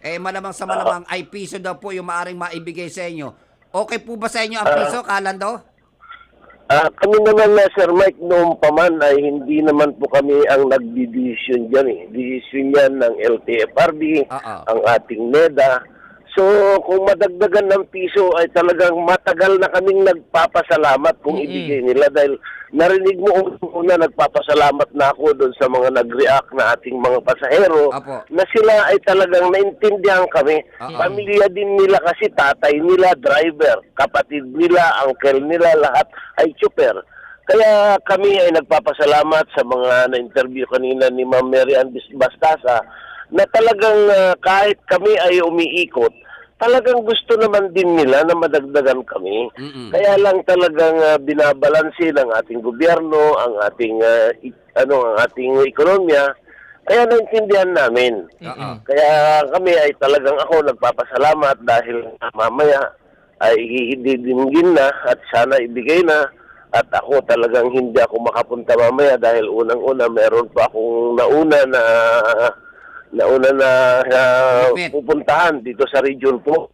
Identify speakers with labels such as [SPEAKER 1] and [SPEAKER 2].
[SPEAKER 1] eh malamang sa malamang ay piso daw po yung maaring maibigay sa inyo. Okay po ba sa inyo ang piso, Kalando?
[SPEAKER 2] Ah, kami naman na Sir Mike noong paman ay hindi naman po kami ang nagdi-decision diyan eh. Decision yan ng LTFRB,
[SPEAKER 1] Oo.
[SPEAKER 2] ang ating NEDA. So, kung madagdagan ng piso ay talagang matagal na kaming nagpapasalamat kung ibigay nila dahil narinig mo una nagpapasalamat na ako doon sa mga nag-react na ating mga pasahero
[SPEAKER 1] Apo.
[SPEAKER 2] na sila ay talagang naintindihan kami.
[SPEAKER 1] Oo.
[SPEAKER 2] Pamilya din nila kasi tatay nila, driver, kapatid nila, uncle nila, lahat ay super. Kaya kami ay nagpapasalamat sa mga na-interview kanina ni Ma'am Mary Ann Bastasa na talagang ah, kahit kami ay umiikot, talagang gusto naman din nila na madagdagan kami.
[SPEAKER 1] Mm-mm.
[SPEAKER 2] Kaya lang talagang uh, binabalanse ng ating gobyerno, ang ating i- ano, ang ating ekonomiya. Kaya naintindihan namin.
[SPEAKER 1] Oo.
[SPEAKER 2] Kaya kami ay talagang ako nagpapasalamat dahil mamaya ay hihididinggin na at sana ibigay na. At ako talagang hindi ako makapunta mamaya dahil unang-una meron pa akong nauna na nauna na
[SPEAKER 1] Commitment.
[SPEAKER 2] pupuntahan dito sa region po.